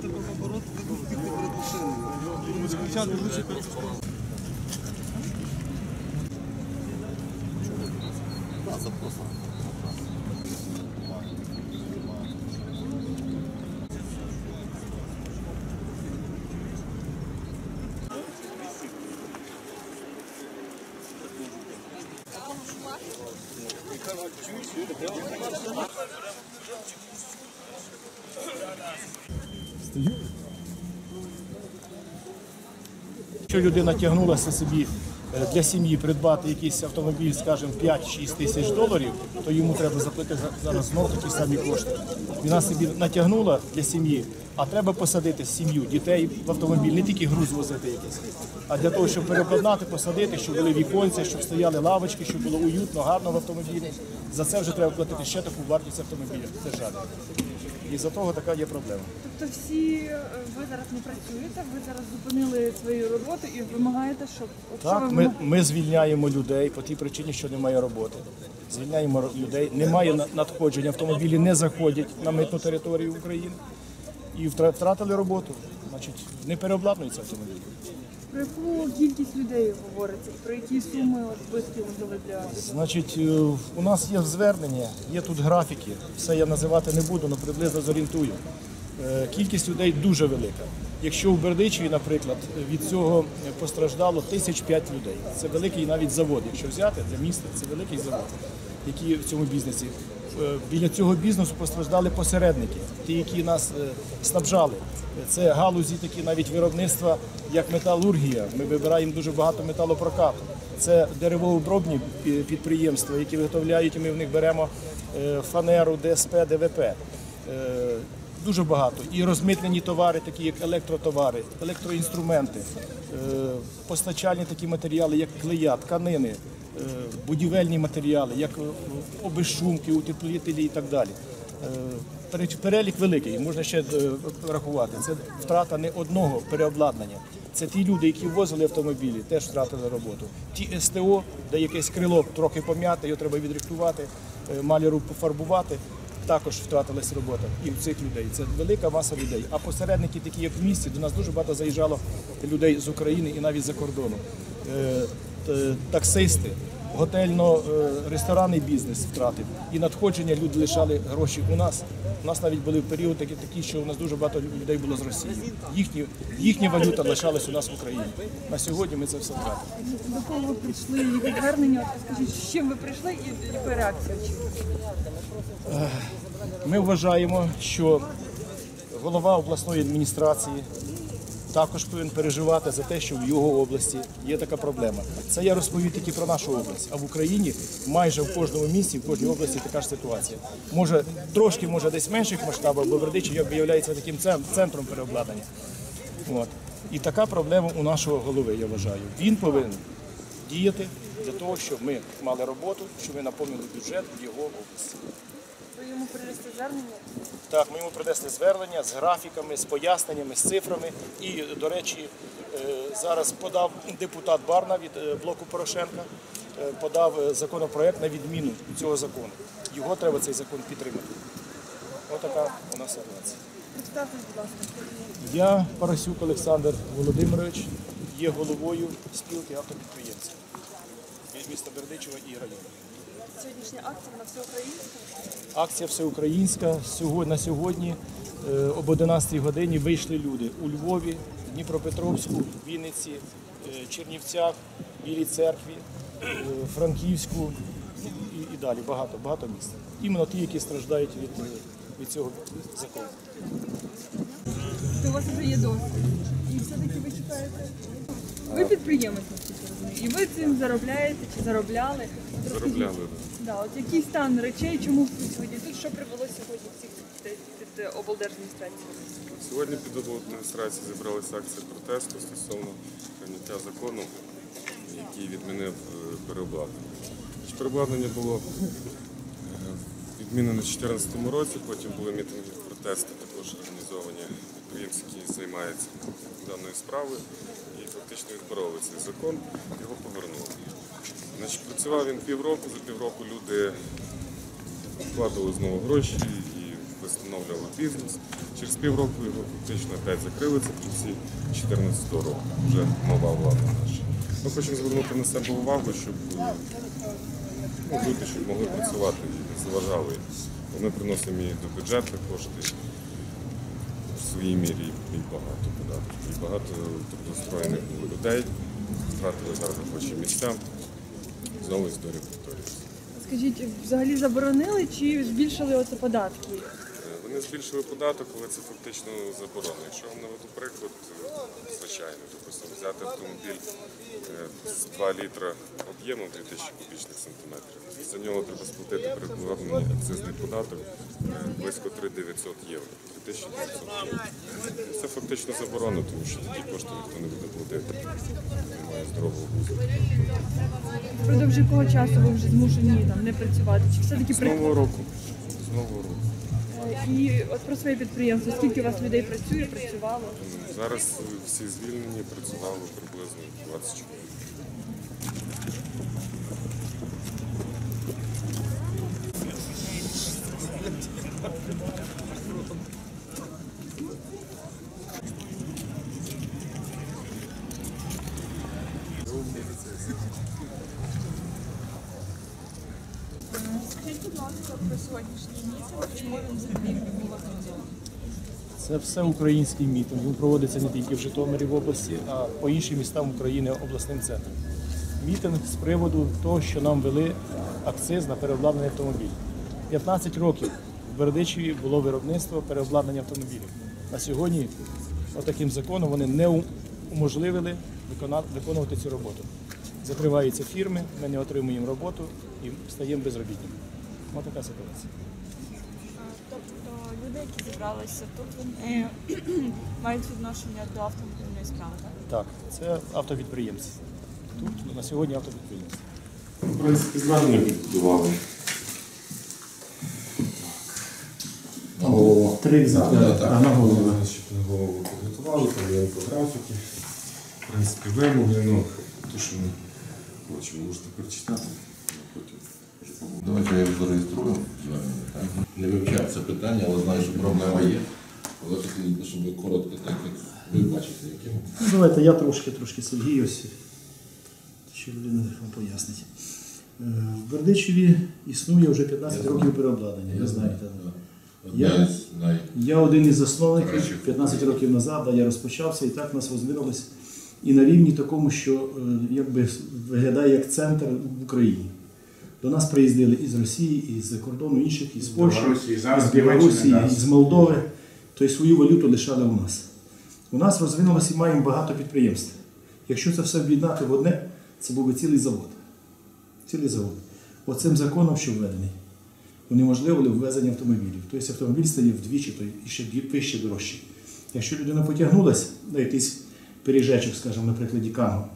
тебе побороти перед машиною. Спочатку лучше перед запроса. Чуть-чуть, да? Якщо людина тягнулася собі е, для сім'ї придбати якийсь автомобіль, скажімо, 5-6 тисяч доларів, то йому треба заплатити за- зараз знов такі самі кошти. Вона собі натягнула для сім'ї, а треба посадити сім'ю, дітей в автомобіль, не тільки груз возити якийсь, а для того, щоб переобладнати, посадити, щоб були віконці, щоб стояли лавочки, щоб було уютно, гарно в автомобілі. За це вже треба платити ще таку вартість автомобіля державі. І за того така є проблема. Тобто всі е, ви зараз не працюєте, ви зараз зупинили свою роботу і вимагаєте, щоб Так, ми, ми звільняємо людей по тій причині, що немає роботи. Звільняємо людей, немає надходження, автомобілі не заходять на митну територію України і втратили роботу. Значить, не переобладнуються автомобілі. про яку кількість людей говориться, про які суми от збитків можливо для Значить, е, у нас є звернення, є тут графіки. Все я називати не буду, але приблизно зорієнтую. Е, Кількість людей дуже велика. Якщо у Бердичеві, наприклад, від цього постраждало тисяч п'ять людей. Це великий навіть завод. Якщо взяти для міста, це великий завод, який в цьому бізнесі. Е, Біля цього бізнесу постраждали посередники, ті, які нас е, снабжали. Це галузі такі навіть виробництва, як металургія. Ми вибираємо дуже багато металопрокату. Це деревообробні підприємства, які виготовляють, і ми в них беремо е, фанеру, ДСП, ДВП. Дуже багато. І розмитнені товари, такі як електротовари, електроінструменти, постачальні такі матеріали, як клея, тканини, будівельні матеріали, як е, обезшумки, утеплителі і так далі. Е, Перелік великий, можна ще е, рахувати. Це втрата не одного переобладнання. Це ті люди, які ввозили автомобілі, теж втратили роботу. Ті СТО, де якесь крило трохи пом'яте, його треба відрихтувати, е, маляру пофарбувати. Також втратилась робота і в цих людей. Це велика маса людей. А посередники, такі як в місті, до нас дуже багато заїжджало людей з України і навіть за кордону. Е, Таксисти, готельно-ресторанний бізнес втратив. І надходження люди лишали гроші у нас. У нас навіть були періоди такі, такі, що у нас дуже багато людей було з Росії. Їхні, їхня валюта лишалась у нас в Україні. На сьогодні ми це все втратили. до кого ви прийшли, які звернення? Скажіть, з чим ви прийшли і яка реакція? Ми вважаємо, що голова обласної адміністрації також повинен переживати за те, що в його області є така проблема. Це я розповів тільки про нашу область. А в Україні майже в кожному місті, в кожній області така ж ситуація. Може трошки, може десь менших масштабах, бо як виявляється таким центром переобладнання. От. І така проблема у нашого голови, я вважаю. Він повинен діяти для того, щоб ми мали роботу, щоб ми наповнили бюджет в його області. Ви йому принесли звернення? Так, ми йому принесли звернення з графіками, з поясненнями, з цифрами. І, до речі, е, зараз подав депутат Барна від е, блоку Порошенка, е, подав законопроект на відміну цього закону. Його треба цей закон підтримати. Отака у нас ситуація. Я Парасюк Олександр Володимирович, є головою спілки автопідприємців від міста Бердичева і району. Сьогоднішня акція на всеукраїнську. Акція всеукраїнська. Сьогодні, на сьогодні е, об 11 годині вийшли люди у Львові, Дніпропетровську, Вінниці, е, Чернівцях, Білій церкві, е, Франківську і, і далі. Багато, багато міст. Іменно ті, які страждають від, від цього закону. То у вас вже є досвід. І все-таки ви чекаєте. Ви підприємець. І ви цим заробляєте чи заробляли? От розкажіть, Заробляли. Да, от який стан речей, чому ви сьогодні тут, що привело сьогодні всіх під, під е, облдержадміністрацію? Сьогодні під адміністрації зібралася акція протесту стосовно прийняття закону, який відмінив е, переобладнання. Значить, Переобладнання було е, відмінено у 2014 році, потім були мітинги протести, також організовані підприємці, які займаються даною справою, фактично відбороли цей закон, його повернули. Значить, працював він півроку, за півроку люди вкладали знову гроші і встановлювали бізнес. Через півроку його фактично опять закрили, це в кінці 2014 року. Вже нова влада наша. Ми хочемо звернути на себе увагу, щоб ну, люди щоб могли працювати і не заважали. Ми приносимо і до бюджету кошти в своїй мірі і багато податків. І багато трудоустроєних було людей, втратили зараз робочі місця. Знову історія повторюється. Скажіть, взагалі заборонили чи збільшили оце податки? Вони збільшили податок, але це фактично заборона. Якщо вам наведу приклад, звичайно, допустимо, взяти автомобіль е, з 2 літра об'ємом 2000 кубічних сантиметрів. За нього треба сплатити передплатний акцизний податок е, близько 3900 євро. 3900 євро. Це фактично заборона, тому що такі кошти ніхто не буде платити. Немає здорового глузду. Впродовж якого часу ви вже змушені там не працювати? Чи все-таки З при... нового року. З нового року. І от про своє підприємство, скільки у вас людей працює, працювало? Зараз всі звільнені, працювали приблизно 20 чоловік. Скажіть, будь ласка, про сьогоднішній мітинг, чому він взагалі був організований? Це все український мітинг. Він проводиться не тільки в Житомирі в області, а по іншим містам України обласним центром. Мітинг з приводу того, що нам вели акциз на переобладнання автомобілів. 15 років в Бердичеві було виробництво переобладнання автомобілів. На сьогодні, отаким законом, вони не уможливили виконувати цю роботу. Закриваються фірми, ми не отримуємо роботу і стаємо безробітними. Ось така ситуація. Тобто люди, які зібралися тут, вони мають відношення до автомобільної справи, так? Так, це автопідприємці. Тут на сьогодні автопідприємці. В принципі, звернення підбудували. На голову. Три так. на голову. Щоб на голову підготували, там є інфографіки. В принципі, вимоги, ну, те, що ми хочемо, можете прочитати. Потім. Давайте я його зареєструю. Не вивчав це питання, але знаю, що проблема є. Але хотілося, щоб ви коротко, так як ви бачите, яким. Ну, давайте я трошки, трошки Сергій ось, що людина вам пояснить. Е, В Бердичеві існує вже 15 років переобладнання, ви знаєте. Я- Я один із засновників 15 років назад, да, я розпочався, і так нас розвинулось і на рівні такому, що е, якби виглядає як центр в Україні. До нас приїздили із Росії, із кордону інших, із Польщі, зараз Білорусі, із Молдови. Тобто свою валюту лишали у нас. У нас розвинулося і маємо багато підприємств. Якщо це все об'єднати в одне, це був би цілий завод. Цілий завод. Оцим законом, що введений, унеможливили ввезення автомобілів. Тобто автомобіль стає вдвічі, то і ще вище дорожче. Якщо людина потягнулася на якийсь пиріжечок, скажімо, на прикладі Канго,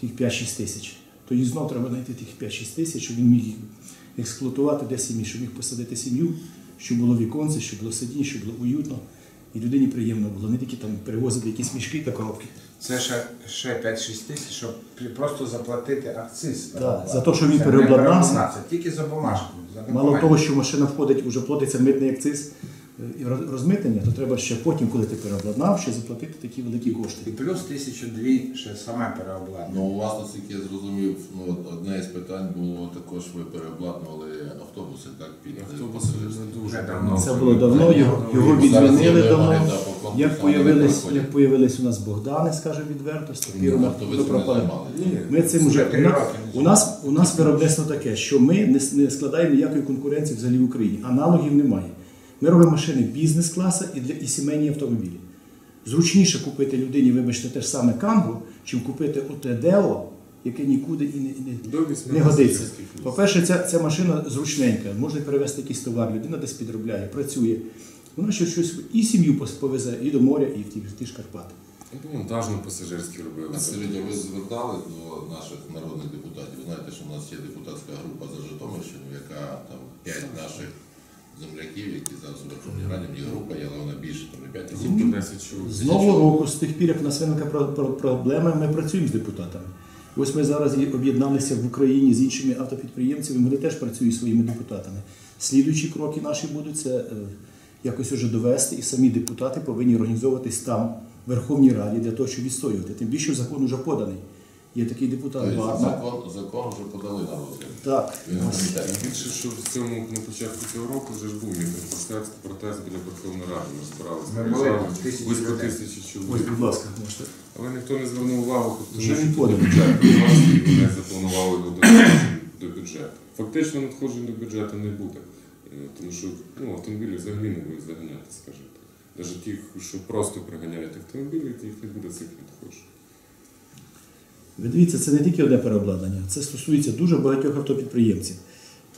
тих 5-6 тисяч, то їй знов треба знайти тих 5-6 тисяч, щоб він міг їх експлуатувати для сім'ї, щоб міг посадити сім'ю, щоб було віконце, щоб було сидіння, щоб було уютно. І людині приємно було, не тільки там перевозити якісь мішки та коробки. Це ще, ще 5-6 тисяч, щоб просто заплатити акциз. Так, за те, що він переобладнався. переобладнався, Тільки за бумажку. За Мало того, що машина входить, вже платиться митний акциз розмитнення, то треба ще потім, коли ти переобладнав, ще заплатити такі великі кошти. І плюс тисячу дві ще саме переобладнання. Ну, у вас, наскільки я зрозумів, ну, одне із питань було також, ви переобладнували автобуси, так, під Автобуси не дуже давно. Це було давно, його, його відмінили давно. да, Як появились, як появились у нас Богдани, скажімо відверто, з Ну, ми, ви ми пропали. Ми цим уже у нас, у нас у нас виробництво таке, що ми не, не складаємо ніякої конкуренції взагалі в Україні. Аналогів немає. Ми робимо машини бізнес-класа і для і сімейні автомобілі. Зручніше купити людині, вибачте, те ж саме Канго, чим купити оте Део, яке нікуди і не, і не, не годиться. По-перше, ця, ця машина зручненька, можна перевезти якийсь товар, людина десь підробляє, працює. Вона ще щось і сім'ю повезе, і до моря, і в ті, в ті ж Карпати. Монтажно пасажирські робили. А ви звертались до наших народних депутатів? Ви знаєте, що в нас є депутатська група за Житомирщину, яка там п'ять наших земляків, які зараз у Верховній Раді, є група, є, але вона більше, там не п'ять, а 10 чоловік. З нового року, з тих пір, як у нас виникла про- про- проблема, ми працюємо з депутатами. Ось ми зараз об'єдналися в Україні з іншими автопідприємцями, вони теж працюють зі своїми депутатами. Слідуючі кроки наші будуть це, е, якось уже довести, і самі депутати повинні організовуватись там, в Верховній Раді, для того, щоб відстоювати. Тим більше закон вже поданий. Є такий депутат Тобто Барна. закон, закон вже подали на розгляд. Так. Більше, що в цьому на початку цього року вже ж був мітинг протест, біля Верховної Ради. Ми збиралися. Ми тисячі близько тисячі ось, будь ласка, можете. Але ніхто не звернув увагу, тому що він тут поданий. бюджет приймався, вони запланували до надходжень до бюджету. Фактично надходжень до бюджету не буде, Е, тому що ну, автомобілі взагалі не будуть заганяти, скажімо так. Навіть ті, що просто приганяють автомобілі, то їх не буде цих надходжень. Ви дивіться, це не тільки одне переобладнання, це стосується дуже багатьох автопідприємців.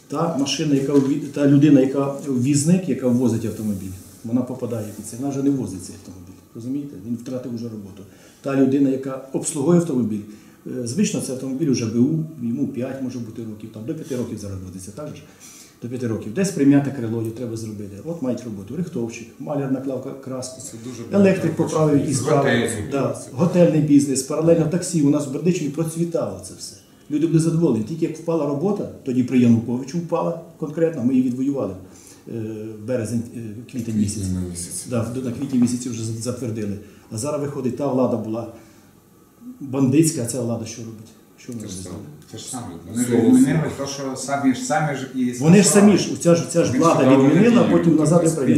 Та машина, яка та людина, яка ввізник, яка ввозить автомобіль, вона попадає під це. Вона вже не возить цей автомобіль. Розумієте? Він втратив вже роботу. Та людина, яка обслуговує автомобіль, е, звично це автомобіль вже БУ, йому 5 може бути років, там до 5 років зараз так же? До 5 років. Десь прим'яти крило треба зробити. От мають роботу. Рихтовщик, маляр наклав краску. Це дуже Електрик поправив і справив. Готельний Да, готельний бізнес, паралельно таксі. У нас в Бердичеві процвітало це все. Люди були задоволені. Тільки як впала робота, тоді при Януковичу впала конкретно, ми її відвоювали. Е, Березень, е, квітень місяць. місяць. Да, на квітні місяці вже затвердили. А зараз виходить, та влада була бандитська, а ця влада що робить? Що вона Те ж саме. Це ж саме. Вони ж Слово відмінили те, що самі ж самі ж і Вони ж самі ж, ця ж, ця ж влада відмінила, а потім назад з е,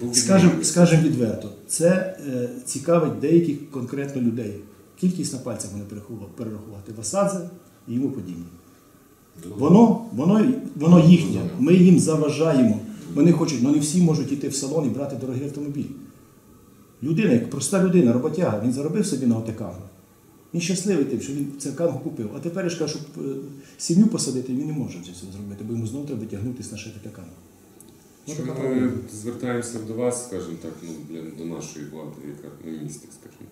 був Скажем, відмінений. скажем відверто, це е, цікавить деяких конкретно людей. Кількість на пальцях вони перерахували- перерахувати. Васадзе і йому подібні. Воно, воно, воно їхнє. Ми їм заважаємо. Вони хочуть, але не всі можуть йти в салон і брати дорогий автомобіль. Людина, як проста людина, роботяга, він заробив собі на отекангу. Він щасливий тим, що він це кангу купив. А тепер я ж кажу, щоб е, сім'ю посадити, він не може цього зробити, бо йому знову треба тягнутися на ще таке кангу. Що ми проблема. звертаємося до вас, скажімо так, ну, для, до нашої влади, яка на місці, скажімо.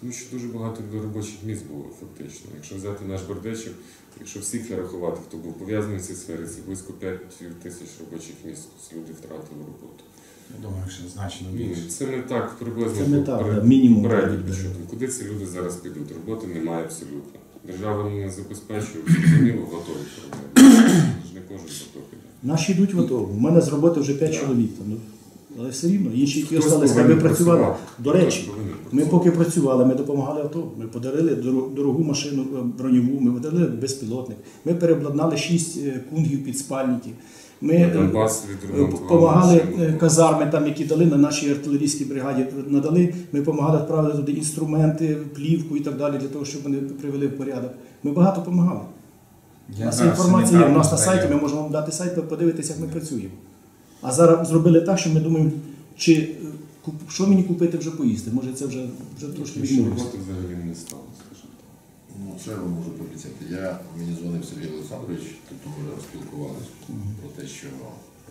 Тому що дуже багато робочих місць було фактично. Якщо взяти наш Бердечів, якщо всіх рахувати, хто був пов'язаний в цій сфері, це близько 5 тисяч робочих місць. Люди втратили роботу. Я думаю, що значно більше. це не так приблизно. Це не так, да, мінімум підсчетом. Куди ці люди зараз підуть? Роботи немає абсолютно. Держава не забезпечує, зрозуміло, готові проблеми. не кожен готовий. Наші йдуть в АТО. У мене з роботи вже 5 чоловік. Там, ну, але все рівно, інші, які повинен ви працювали. До речі, ми поки працювали, ми допомагали АТО. Ми подарили дорогу машину е, броньову, ми подарили безпілотник. Ми переобладнали 6 кунгів під спальники. Ми е, Донбас допомагали е, казарми, там, які дали на нашій артилерійській бригаді, надали. Ми допомагали відправити туди інструменти, плівку і так далі, для того, щоб вони привели в порядок. Ми багато допомагали. У нас інформація є, у нас на сайті, ми можемо вам дати сайт, подивитися, як ми працюємо. А зараз зробили так, що ми думаємо, чи е, що мені купити вже поїсти. Може це вже, вже трошки що роботи взагалі не стало, скажімо. Ну, що я вам можу пообіцяти? Я мені дзвонив Сергій Олександрович, тобто ми вже спілкувалися про те, що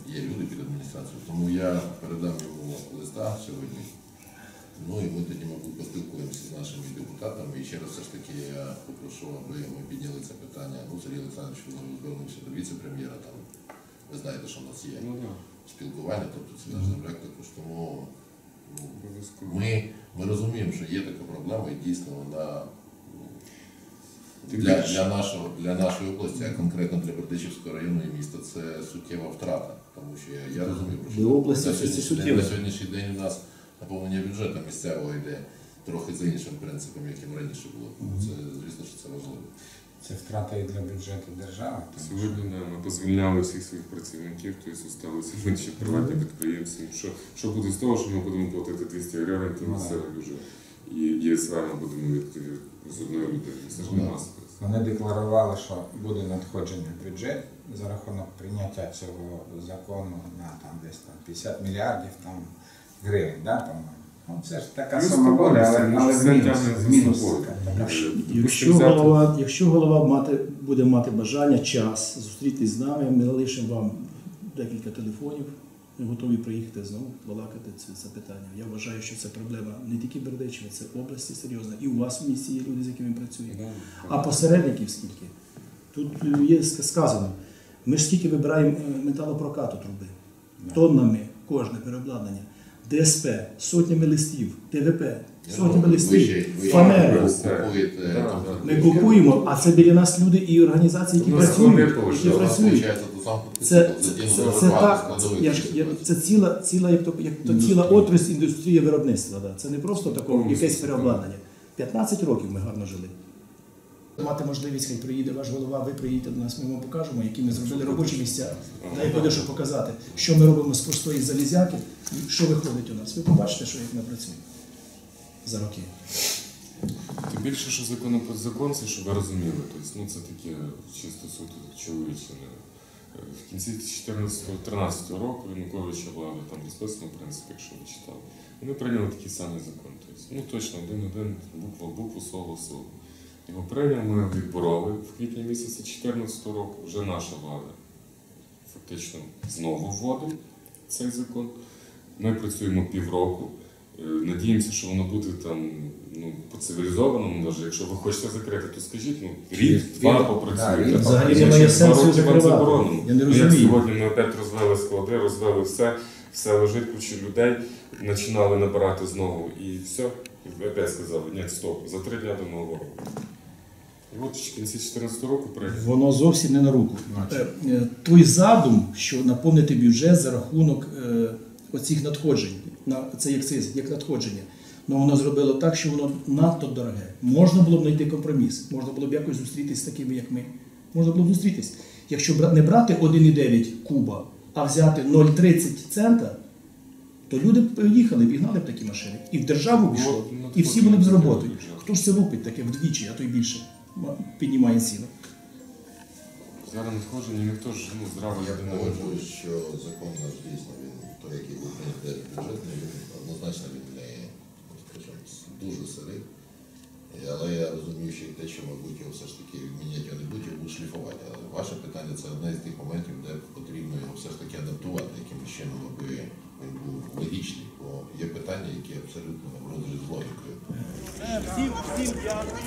є люди під адміністрацією. Тому я передам йому листа сьогодні. Ну і ми тоді, мабуть, поспілкуємося з нашими депутатами. І ще раз все ж таки я попрошу, аби ми підняли це питання. Ну, Сергій Олександрович звернувся до віце-прем'єра. Там ви знаєте, що в нас є Ну спілкування, тобто це наш земляк також. Тому ну, ми, ми розуміємо, що є така проблема, і дійсно вона для, для, нашого, для нашої області, а конкретно для Бердичівського району і міста, це суттєва втрата. Тому що я, я розумію, про що області на це сьогоднішній день, на сьогоднішній день у нас наповнення бюджету місцевого йде трохи за іншим принципом, яким раніше було. Тому це, звісно, що це важливо. Це втрата і для бюджету держави. Сьогодні да, ми позвільняли всіх своїх працівників, тобто залишилися інші приватні підприємці. Що, що буде з того, що ми будемо платити 200 гривень, то Ну, це да. Вже і ЄСВ ми будемо від, з одної людини. Це ж Ну, не нас. Вони декларували, що буде надходження в бюджет за рахунок прийняття цього закону на там десь там 50 мільярдів там гривень, да, по-моєму. Ну, це ж така сума буде, але, але з мінус, з мінус. така Якщо, якщо голова, якщо голова мати, буде мати бажання, час зустрітись з нами, ми залишимо вам декілька телефонів. Ми готові приїхати знову, балакати це, питання. Я вважаю, що це проблема не тільки Бердичева, це області серйозна. І у вас в місті є люди, з якими працюємо. А посередників скільки? Тут е, є сказано. Ми ж скільки вибираємо е, металопрокату труби. Тоннами кожне переобладнання. ДСП, сотнями листів, ТВП, сотнями листів, фанери. Ми купуємо, а це біля нас люди і організації, які працюють. Це, це, це, це так, я я, це ціла, ціла, як то, як то ціла отрасль індустрії виробництва. Да. Це не просто такого якесь переобладнання. 15 років ми гарно жили. Мати можливість, хай приїде ваш голова, ви приїдете до нас, ми вам покажемо, які ми зробили робочі місця. Дай буде що показати, що ми робимо з простої залізяки, і що виходить у нас. Ви побачите, що як ми працюємо за роки. Тим більше, що закон про закон, це щоб ви розуміли. Тобто, ну, це таке чисто суто чоловіче. В кінці 14-13 року Януковича влада там розписано, в принципі, якщо ви читали. Вони прийняли такий самий закон. Тобто, ну точно один-один, буква в букву, слово в слово. Його прийняли, ми відбороли в квітні місяці 2014 року. Вже наша влада фактично знову вводить цей закон. Ми працюємо півроку. Е, Надіємося, що воно буде там ну, по цивілізованому, навіть якщо ви хочете закрити, то скажіть, ну рік, два рік. Взагалі немає два сенсу роки вам закривати. Я не Ну, Як сьогодні ми опять розвели склади, розвели все, все лежить куча людей, починали набирати знову і все. І опять сказали, ні, стоп, за три дня до нового року. І от в кінці 2014 року прийняли. Воно зовсім не на руку. Е, е, Той задум, що наповнити бюджет за рахунок оцих надходжень, на це як циз, як надходження. Ну воно зробило так, що воно надто дороге. Можна було б знайти компроміс, можна було б якось зустрітись з такими, як ми. Можна було б зустрітись. Якщо не брати 1,9 куба, а взяти 0,30 цента, то люди б їхали б і гнали б такі машини. І в державу пішло, Ну, і всі були б з роботою. Хто ж це лупить таке вдвічі, а то й більше піднімає ціну? Зараз надходження ніхто ж ну, здрава Я людина. не буде. погоджуюсь, що закон наш дійсно він той, який був прийнятий бюджетний, він однозначно він не скажімо, дуже сирий. Але я розумію що те, що, мабуть, його все ж таки відміняти його не будуть, його будуть шліфувати. Але ваше питання це одне з тих моментів, де потрібно його все ж таки адаптувати, яким чином, аби був логічний. Бо є питання, які абсолютно в з логікою. Всім, всім дякую.